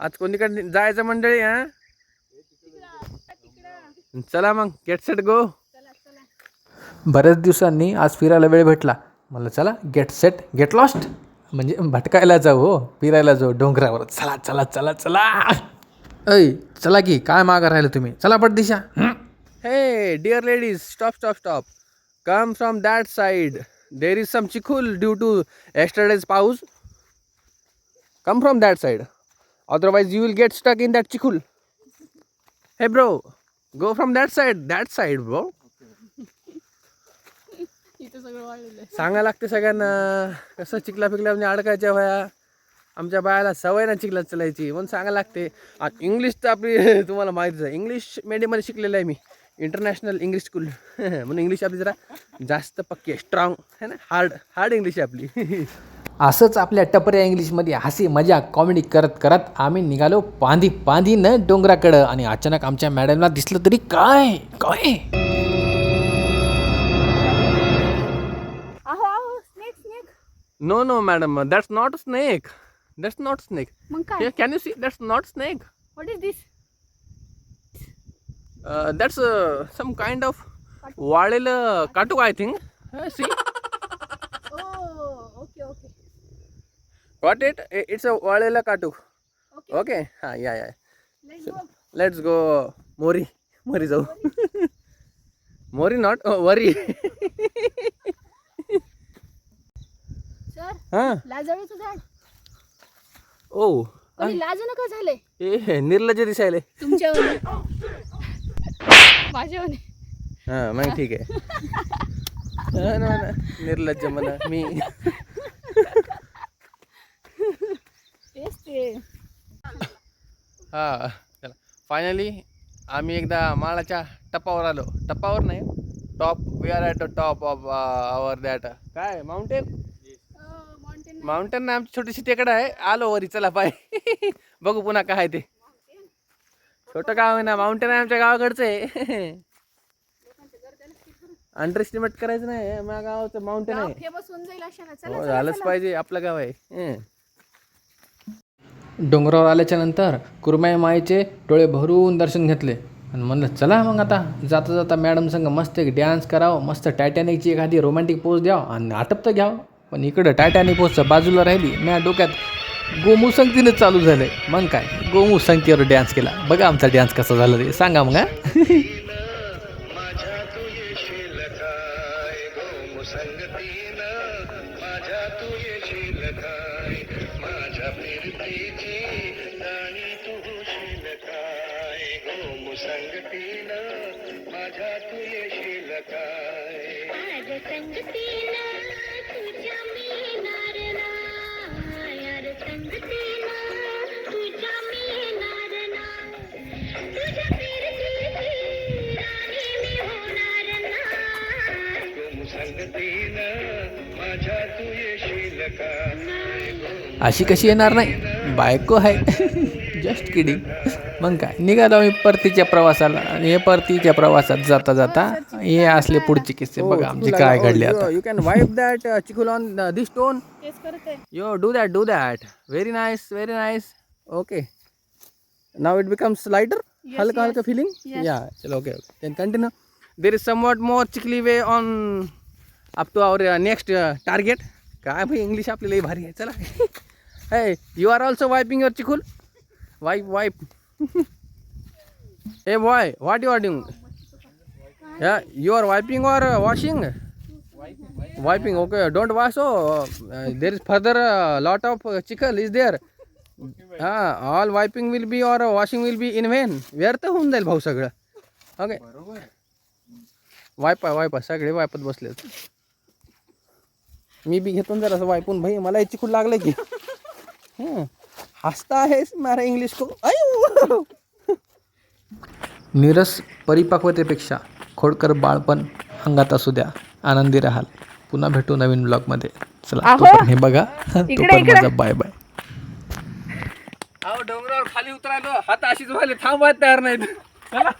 आज कोणीकडे जायचं मंडळी हा? चला मग गेट सेट गो बऱ्याच दिवसांनी आज फिरायला वेळ भेटला. मला चला गेट सेट गेट लॉस्ट म्हणजे भटकायला जाऊ हो. फिरायला जाऊ डोंगरावर. चला चला चला चला. ऐ चला की काय मागं राहिलं तुम्ही? चला पट दिशा. हे? Dear ladies stop stop stop come from that side there is some चिखुल due to yesterday's पाऊस come from that side otherwise you will get stuck in that chikul hey bro go from that side that side bro. सांगा लागते सगळ्यांना कसं चिखला फिकला म्हणजे अडकायच्या वया. आमच्या बायाला सवय ना चिखलात चलायची म्हणून सांगा लागते. इंग्लिश तर आपली तुम्हाला माहितीच आहे. इंग्लिश मीडियममध्ये शिकलेलं आहे मी. इंटरनॅशनल इंग्लिश स्कूल म्हणून इंग्लिश आपली जरा जास्त पक्की आहे. स्ट्रॉंग है ना? हार्ड हार्ड इंग्लिश आहे आपली. असंच आपल्या टपऱ्या इंग्लिशमध्ये हसी मजा कॉमेडी करत करत आम्ही निघालो पांदी पांदी न डोंगराकडं आणि अचानक आमच्या मॅडमला दिसलं तरी काय काय अहो अहो snake snake No, no, madam. That's not a snake. That's not snake. मग काय can you see? That's not snake. What is this Uh, that's uh, some kind of वाळलेलं काटूक I think. Uh, see, oh okay okay got it? I- It's a वाळलेलं काटूक. Okay Okay. हा, yeah, yeah. Let's go Let's go. मोरी मोरी जाऊ. मोरी not oh, worry. Sir हा. लाजळूचं झाड ओ. लाजू नका झाले ए निर्लज्ज दिसायले. तुमच्यावर माझ्यावर हा मग ठीक आहे. निर्लज्ज म्हणा मी. तेच ते हा चला. फायनली आम्ही एकदा माळाच्या टपावर आलो. टपावर नाही top we are at the top of our that काय माउंटेन माउंटेन माउंटेन नाही आमची छोटीशी टेकड आहे. आलो वरी चला पाय बघू पुन्हा काय ते. छोटं गाव आहे ना माउंटेन आहे आमच्या गावाकडचं आहे. अंडर एस्टिमेट करायचं नाही माझ्या गावाचं माउंटेन आहे. हो झालंच पाहिजे आपलं गाव आहे. डोंगरावर आल्याच्यानंतर कुरमाई माईचे डोळे भरून दर्शन घेतले. आणि म्हणलं चला मग आता. जाता जाता मॅडम संग मस्त एक डॅन्स करावं मस्त टायटॅनिकची एखादी रोमॅन्टिक पोज द्यावं आणि आटप तर घ्यावं. पण इकडं टायटॅनिक पोजचं बाजूला राहिली म्या डोक्यात गोमू संगतीनं चालू आहे मग काय? गोमू संगतीवर डॅन्स केला. बघा आमचा डॅन्स कसा झाला ते. सांगा मग संगतीन माझ्या तू येशील काय? माझ्या फिरतीची राणी तू होशील काय? हो, गोम संगतीन माझ्या तू येशील काय? आज अशी कशी येणार नाही? बायको आहे. जस्ट किडिंग मग काय? निघालो आम्ही परतीच्या प्रवासाला. आणि हे परतीच्या प्रवासात जाता जाता हे असले पुढचे किस्से बघा आमचे काय घडले आता. यू कॅन वाईप दॅट चिकुल ऑन दिस स्टोन तेच करत. आहे you do that do that very nice very nice okay now it becomes lighter हलका हलका फिलिंग या चलो okay okay continue there is somewhat more चिकली way on up to our next target काय भाई इंग्लिश आपली लई भारी आहे. चला. Hey you are also wiping your चिकुल wipe wipe hey boy what you are doing you are wiping or washing wash oh. Uh, there is further uh, lot of uh, chicle is there. हा all wiping will be or washing will be in when व्यर्थ होऊन जाईल भाऊ सगळं okay वायपा वायपा सगळे वायपत बसले मी बी घेतो जरा वायपून. भाई मला याची खूप लागलं की. हं. हसता आहेस मारा इंग्लिश को निरस परिपक्वतेपेक्षा खोडकर बाळपण अंगात असू द्या. आनंदी राहाल. पुन्हा भेटू नवीन ब्लॉगमध्ये. चला हे बघा. इकडे, तोपर्यंत इकडे. माझा बाय बाय अहो डोंगरावर खाली उतरायलो. हात अशीच व्हायला. थांबवायला तयार नाहीत. चला.